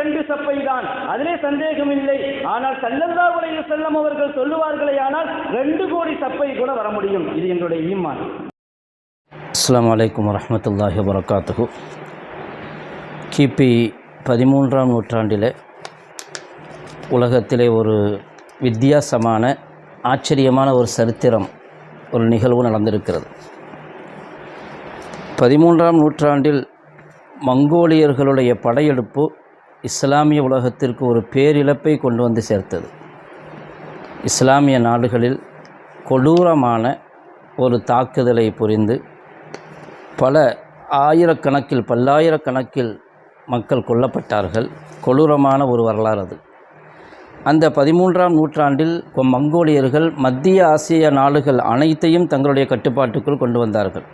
ரெண்டு சப்பை தான். அதிலே சந்தேகம் இல்லை ஆனால் சல்லல்லா உலக செல்லம் அவர்கள் சொல்லுவார்களே ஆனால் ரெண்டு கோடி சப்பை கூட வர முடியும். இது என்னுடைய ஈமான். அஸ்லாம் வலைக்கம் வரமத்துல்லாஹி வரகாத்துகு கிபி பதிமூன்றாம் நூற்றாண்டில் உலகத்திலே ஒரு வித்தியாசமான ஆச்சரியமான ஒரு சரித்திரம் ஒரு நிகழ்வு நடந்திருக்கிறது. பதிமூன்றாம் நூற்றாண்டில் மங்கோலியர்களுடைய படையெடுப்பு இஸ்லாமிய உலகத்திற்கு ஒரு பேரிழப்பை கொண்டு வந்து சேர்த்தது. இஸ்லாமிய நாடுகளில் கொடூரமான ஒரு தாக்குதலை புரிந்து பல ஆயிரக்கணக்கில் பல்லாயிரக்கணக்கில் மக்கள் கொல்லப்பட்டார்கள். கொடூரமான ஒரு வரலாறு அது. அந்த பதிமூன்றாம் நூற்றாண்டில் மங்கோலியர்கள் மத்திய ஆசிய நாடுகள் அனைத்தையும் தங்களுடைய கட்டுப்பாட்டுக்குள் கொண்டு வந்தார்கள்.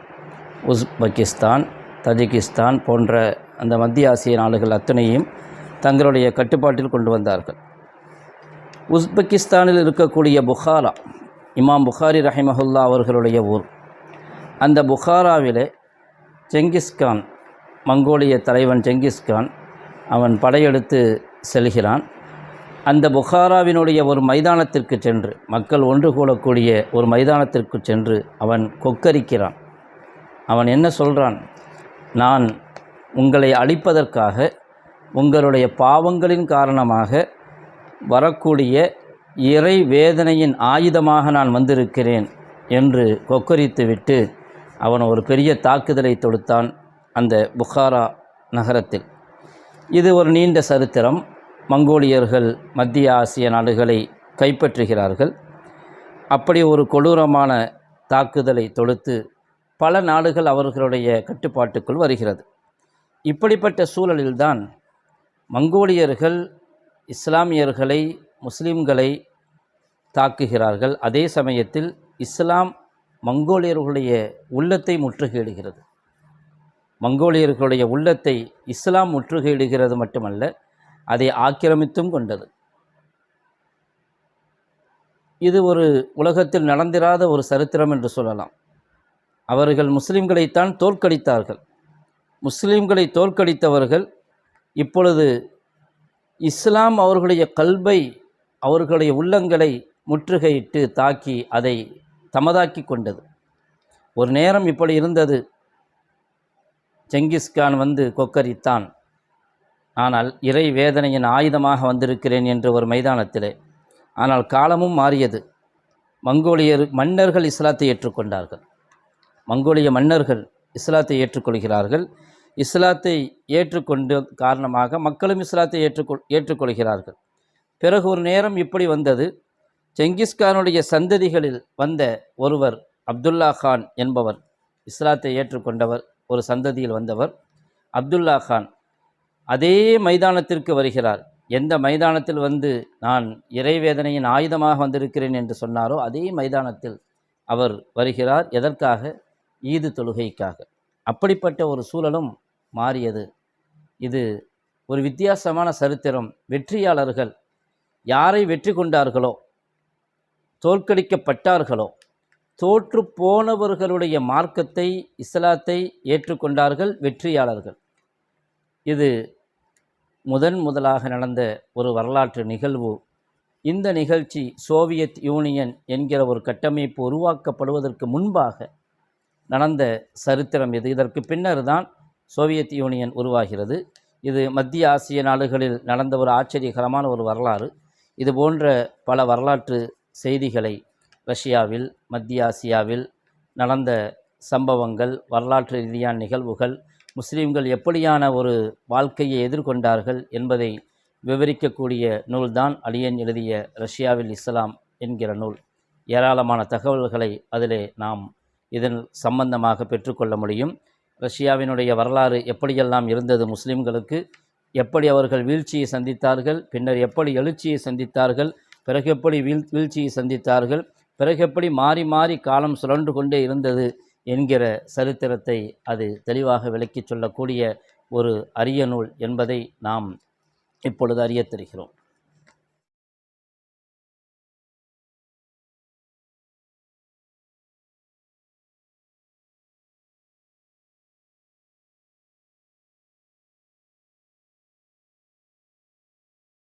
உஸ்பெகிஸ்தான் தஜிகிஸ்தான் போன்ற அந்த மத்திய ஆசிய நாடுகள் அத்தனையும் தங்களுடைய கட்டுப்பாட்டில் கொண்டு வந்தார்கள். உஸ்பெகிஸ்தானில் இருக்கக்கூடிய புகாரா இமாம் புகாரி ரஹிமஹுல்லா அவர்களுடைய ஊர். அந்த புகாராவிலே செங்கிஸ்கான் மங்கோலிய தலைவன் செங்கிஸ்கான் அவன் படையெடுத்து செல்கிறான். அந்த புகாராவினுடைய ஒரு மைதானத்திற்கு சென்று மக்கள் ஒன்று கூடக்கூடிய ஒரு மைதானத்திற்கு சென்று அவன் கொக்கரிக்கிறான். அவன் என்ன சொல்கிறான் நான் உங்களை அழிப்பதற்காக உங்களுடைய பாவங்களின் காரணமாக வரக்கூடிய இறை வேதனையின் ஆயுதமாக நான் வந்திருக்கிறேன் என்று கொக்கரித்துவிட்டு அவன் ஒரு பெரிய தாக்குதலை தொடுத்தான் அந்த புகாரா நகரத்தில். இது ஒரு நீண்ட சரித்திரம். மங்கோலியர்கள் மத்திய ஆசிய நாடுகளை கைப்பற்றுகிறார்கள். அப்படி ஒரு கொடூரமான தாக்குதலை தொடுத்து பல நாடுகள் அவர்களுடைய கட்டுப்பாட்டுக்குள் வருகிறது. இப்படிப்பட்ட சூழலில்தான் மங்கோலியர்கள் இஸ்லாமியர்களை முஸ்லிம்களை தாக்குகிறார்கள். அதே சமயத்தில் இஸ்லாம் மங்கோலியர்களுடைய உள்ளத்தை முற்றுகையிடுகிறது. மங்கோலியர்களுடைய உள்ளத்தை இஸ்லாம் முற்றுகையிடுகிறது மட்டுமல்ல அதை ஆக்கிரமித்தும் கொண்டது. இது ஒரு உலகத்தில் நடந்திராத ஒரு சரித்திரம் என்று சொல்லலாம். அவர்கள் முஸ்லிம்களைத்தான் தோற்கடித்தார்கள். முஸ்லிம்களை தோற்கடித்தவர்கள் இப்பொழுது இஸ்லாம் அவர்களுடைய கல்வை அவர்களுடைய உள்ளங்களை முற்றுகையிட்டு தாக்கி அதை தமதாக்கி கொண்டது. ஒரு நேரம் இப்படி இருந்தது. செங்கிஸ்கான் வந்து கொக்கரித்தான். ஆனால் இறை வேதனையின் ஆயுதமாக வந்திருக்கிறேன் என்று ஒரு மைதானத்திலே. ஆனால் காலமும் மாறியது. மங்கோலியர் மன்னர்கள் இஸ்லாத்தை ஏற்றுக்கொண்டார்கள். மங்கோலிய மன்னர்கள் இஸ்லாத்தை ஏற்றுக்கொள்கிறார்கள். இஸ்லாத்தை ஏற்றுக்கொண்ட காரணமாக மக்களும் இஸ்லாத்தை ஏற்றுக்கொள் ஏற்றுக்கொள்கிறார்கள். பிறகு ஒரு நேரம் இப்படி வந்தது. செங்கிஸ்கானுடைய சந்ததிகளில் வந்த ஒருவர் அப்துல்லா கான் என்பவர் இஸ்லாத்தை ஏற்றுக்கொண்டவர் ஒரு சந்ததியில் வந்தவர் அப்துல்லா கான். அதே மைதானத்திற்கு வருகிறார். எந்த மைதானத்தில் வந்து நான் இறைவேதனையின் ஆயுதமாக வந்திருக்கிறேன் என்று சொன்னாரோ அதே மைதானத்தில் அவர் வருகிறார். எதற்காக? ஈது தொழுகைக்காக. அப்படிப்பட்ட ஒரு சூழலும் மாறியது. இது ஒரு வித்தியாசமான சரித்திரம். வெற்றியாளர்கள் யாரை வெற்றி கொண்டார்களோ தோற்கடிக்கப்பட்டார்களோ தோற்று போனவர்களுடைய மார்க்கத்தை இஸ்லாத்தை ஏற்றுக்கொண்டார்கள் வெற்றியாளர்கள். இது முதன் முதலாக நடந்த ஒரு வரலாற்று நிகழ்வு. இந்த நிகழ்ச்சி சோவியத் யூனியன் என்கிற ஒரு கட்டமைப்பு உருவாக்கப்படுவதற்கு முன்பாக நடந்த சரித்திரம் இது. இதற்கு பின்னர் தான் சோவியத் யூனியன் உருவாகிறது. இது மத்திய ஆசிய நாடுகளில் நடந்த ஒரு ஆச்சரியகரமான ஒரு வரலாறு. இது போன்ற பல வரலாற்று செய்திகளை ரஷ்யாவில் மத்திய ஆசியாவில் நடந்த சம்பவங்கள் வரலாற்று ரீதியான நிகழ்வுகள் முஸ்லீம்கள் எப்படியான ஒரு வாழ்க்கையை எதிர்கொண்டார்கள் என்பதை விவரிக்கக்கூடிய நூல்தான் அலியன் எழுதிய ரஷ்யாவில் இஸ்லாம் என்கிற நூல். ஏராளமான தகவல்களை அதிலே நாம் இதன் சம்பந்தமாக பெற்றுக்கொள்ள முடியும். ரஷ்யாவினுடைய வரலாறு எப்படியெல்லாம் இருந்தது முஸ்லிம்களுக்கு? எப்படி அவர்கள் வீழ்ச்சியை சந்தித்தார்கள்? பின்னர் எப்படி எழுச்சியை சந்தித்தார்கள்? பிறகு எப்படி வீழ் வீழ்ச்சியை சந்தித்தார்கள்? பிறகு எப்படி மாறி மாறி காலம் சுழன்று கொண்டே இருந்தது என்கிற சரித்திரத்தை அது தெளிவாக விளக்கிச் சொல்லக்கூடிய ஒரு அரிய நூல் என்பதை நாம் இப்பொழுது அறியத் தெரிகிறோம்.